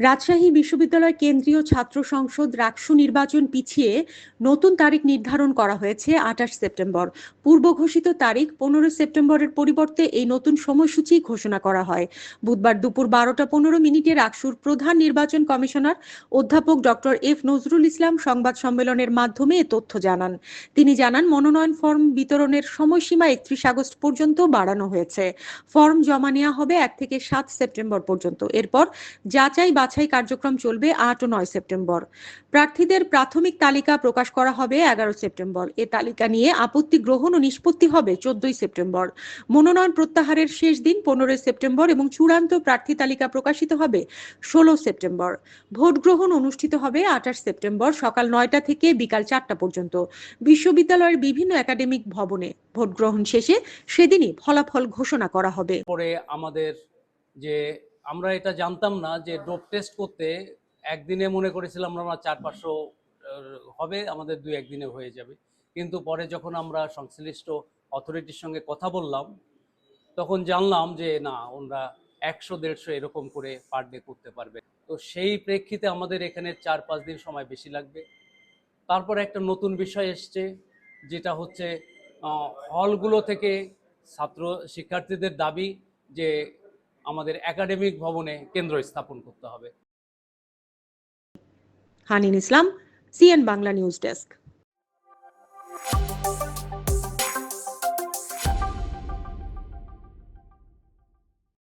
রাজশাহী বিশ্ববিদ্যালয় কেন্দ্রীয় ছাত্র সংসদ রাকসু নির্বাচন পিছিয়ে নতুন তারিখ নির্ধারণ করা হয়েছে আঠাশ সেপ্টেম্বর। পূর্ব ঘোষিত তারিখ পনেরো সেপ্টেম্বরের পরিবর্তে এই নতুন সময়সূচি ঘোষণা করা হয়। বুধবার দুপুর বারোটা পনেরো মিনিটে রাকসুর প্রধান নির্বাচন কমিশনার অধ্যাপক ডক্টর এফ নজরুল ইসলাম সংবাদ সম্মেলনের মাধ্যমে এ তথ্য জানান। তিনি জানান, মনোনয়ন ফর্ম বিতরণের সময়সীমা একত্রিশ আগস্ট পর্যন্ত বাড়ানো হয়েছে। ফর্ম জমা নেওয়া হবে এক থেকে সাত সেপ্টেম্বর পর্যন্ত। এরপর যাচাই বাছাই কার্যক্রম চলবে আট ও নয় সেপ্টেম্বর। প্রার্থীদের প্রাথমিক তালিকা প্রকাশ করা হবে এগারো সেপ্টেম্বর। এ তালিকা নিয়ে আপত্তি গ্রহণ ও নিষ্পত্তি হবে চোদ্দই সেপ্টেম্বর। মনোনয়ন প্রত্যাহারের শেষ দিন পনেরোই সেপ্টেম্বর এবং চূড়ান্ত প্রার্থী তালিকা প্রকাশিত হবে ষোলো সেপ্টেম্বর। ভোট গ্রহণ অনুষ্ঠিত হবে আঠাশ সেপ্টেম্বর সকাল নয়টা থেকে বিকাল চারটা পর্যন্ত। বিশ্ববিদ্যালয়ের বিভিন্ন একাডেমিক ভবনে ভোট গ্রহণ শেষে সেদিনই ফলাফল ঘোষণা করা হবে। পরে আমাদের যে আমরা এটা জানতাম না যে ডোপ টেস্ট করতে একদিনে মনে করেছিলাম আমরা চার পাঁচশো হবে, আমাদের দুই একদিনে হয়ে যাবে। কিন্তু পরে যখন আমরা সংশ্লিষ্ট অথরিটির সঙ্গে কথা বললাম, তখন জানলাম যে না ওনারা একশো, দেড়শো এরকম করে পার ডে করতে পারবে। তো সেই প্রেক্ষিতে আমাদের এখানে চার পাঁচ দিন সময় বেশি লাগবে। তারপর একটা নতুন বিষয় এসছে, যেটা হচ্ছে হলগুলো থেকে ছাত্র শিক্ষার্থীদের দাবি যে আমাদের একাডেমিক ভবনে কেন্দ্র স্থাপন করতে হবে। Hanin Islam CN Bangla news desk.